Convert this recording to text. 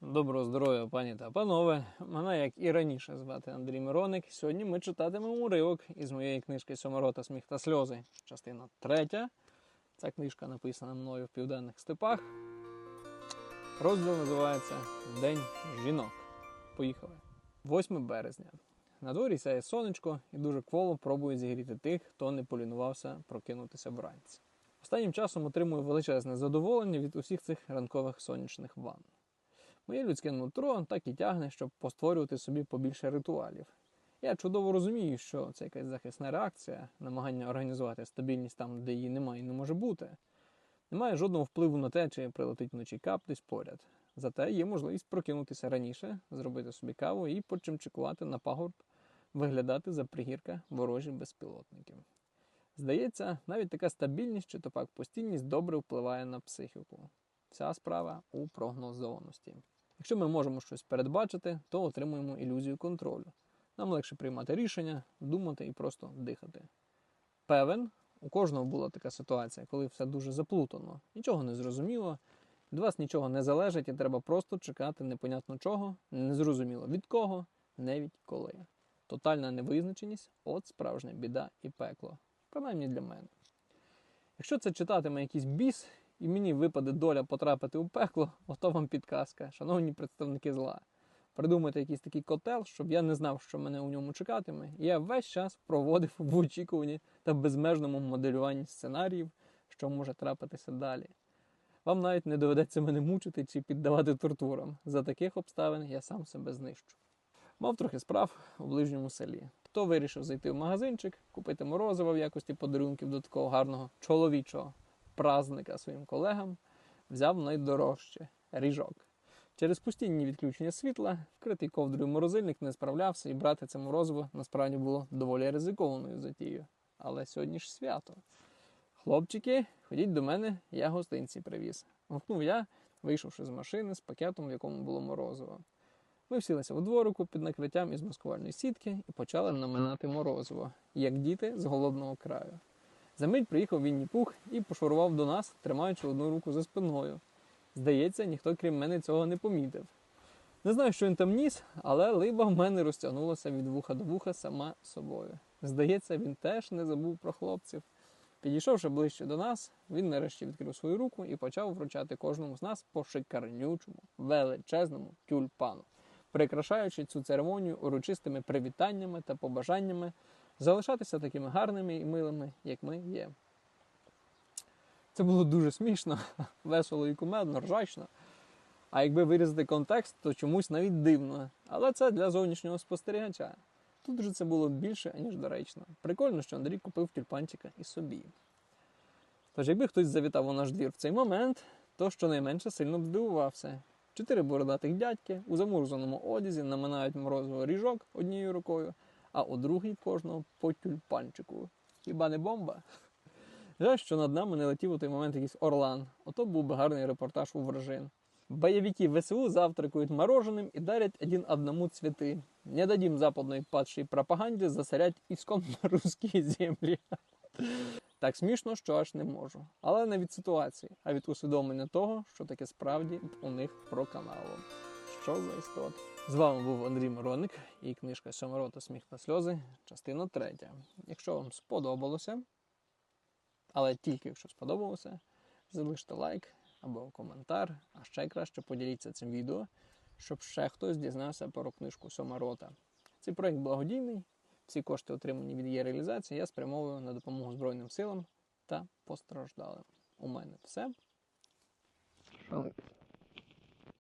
Доброго здоров'я, пані та панове. Мене, як і раніше, звати Андрій Мироник. Сьогодні ми читатимемо уривок із моєї книжки Сьоморота Сміх та сльози, частина третя. Ця книжка написана мною в південних степах. Розділ називається День жінок. Поїхали. 8 березня. На дворі сяє сонечко і дуже кволо пробує зігріти тих, хто не полінувався прокинутися вранці. Останнім часом отримую величезне задоволення від усіх цих ранкових сонячних ванн. Моє людське нутро так і тягне, щоб постворювати собі побільше ритуалів. Я чудово розумію, що це якась захисна реакція, намагання організувати стабільність там, де її немає і не може бути. Немає жодного впливу на те, чи прилетить вночі кап десь поряд. Зате є можливість прокинутися раніше, зробити собі каву і почимчикувати на пагорб, виглядати за пригірка ворожих безпілотників. Здається, навіть така стабільність чи то пак постійність добре впливає на психіку. Вся справа у прогнозованості. Якщо ми можемо щось передбачити, то отримуємо ілюзію контролю. Нам легше приймати рішення, думати і просто дихати. Певен, у кожного була така ситуація, коли все дуже заплутано, нічого не зрозуміло, від вас нічого не залежить, і треба просто чекати непонятно чого, незрозуміло від кого, не від коли. Тотальна невизначеність от справжня біда і пекло. Принаймні для мене. Якщо це читатиме якийсь біс, і мені випаде доля потрапити у пекло, ото вам підказка, шановні представники зла. Придумайте якийсь такий котел, щоб я не знав, що мене у ньому чекатиме, і я весь час проводив в очікуванні та безмежному моделюванні сценаріїв, що може трапитися далі. Вам навіть не доведеться мене мучити чи піддавати тортурам. За таких обставин я сам себе знищу. Мав трохи справ у ближньому селі. Хто вирішив зайти в магазинчик, купити морозиво в якості подарунків до такого гарного чоловічого праздника своїм колегам, взяв найдорожче ріжок. Через постійні відключення світла вкритий ковдрою морозильник не справлявся, і брати це морозиво насправді було доволі ризикованою затією. Але сьогодні ж свято. Хлопчики, ходіть до мене, я гостинці привіз. Гукнув я, вийшовши з машини з пакетом, в якому було морозиво. Ми всілися у дворику під накриттям із маскувальної сітки і почали наминати морозиво, як діти з голодного краю. Замить приїхав Вінні Пух і пошурував до нас, тримаючи одну руку за спиною. Здається, ніхто крім мене цього не помітив. Не знаю, що він там ніс, але либа в мене розтягнулася від вуха до вуха сама собою. Здається, він теж не забув про хлопців. Підійшовши ближче до нас, він нарешті відкрив свою руку і почав вручати кожному з нас по шикарнючому, величезному тюльпану, прикрашаючи цю церемонію урочистими привітаннями та побажаннями залишатися такими гарними і милими, як ми є. Це було дуже смішно, весело і кумедно, ржачно. А якби вирізати контекст, то чомусь навіть дивно. Але це для зовнішнього спостерігача. Тут же це було більше, ніж доречно. Прикольно, що Андрій купив тюльпанчика і собі. Тож, якби хтось завітав у наш двір в цей момент, то щонайменше сильно б здивувався. Чотири бородатих дядьки у замурзаному одязі наминають морозиво ріжок однією рукою, а у другій кожного по тюльпанчику. Хіба не бомба? Жаль, що над нами не летів у той момент якийсь Орлан. Ото був би гарний репортаж у вражин. Боевики ВСУ завтракают мороженым и дарят один одному цветы. Не дадим западной падшей пропаганде засорять исконно русські землі. Так смішно, що аж не можу. Але не від ситуації, а від усвідомлення того, що таке справді у них проканало. Що за істот? З вами був Андрій Мироник і книжка Сьоморота Сміх та сльози, частина третя. Якщо вам сподобалося, але тільки якщо сподобалося, залиште лайк або коментар, а ще краще поділіться цим відео, щоб ще хтось дізнався про книжку Сьома рота. Цей проект благодійний. Всі кошти, отримані від її реалізації, я спрямовую на допомогу Збройним силам та постраждалим. У мене все.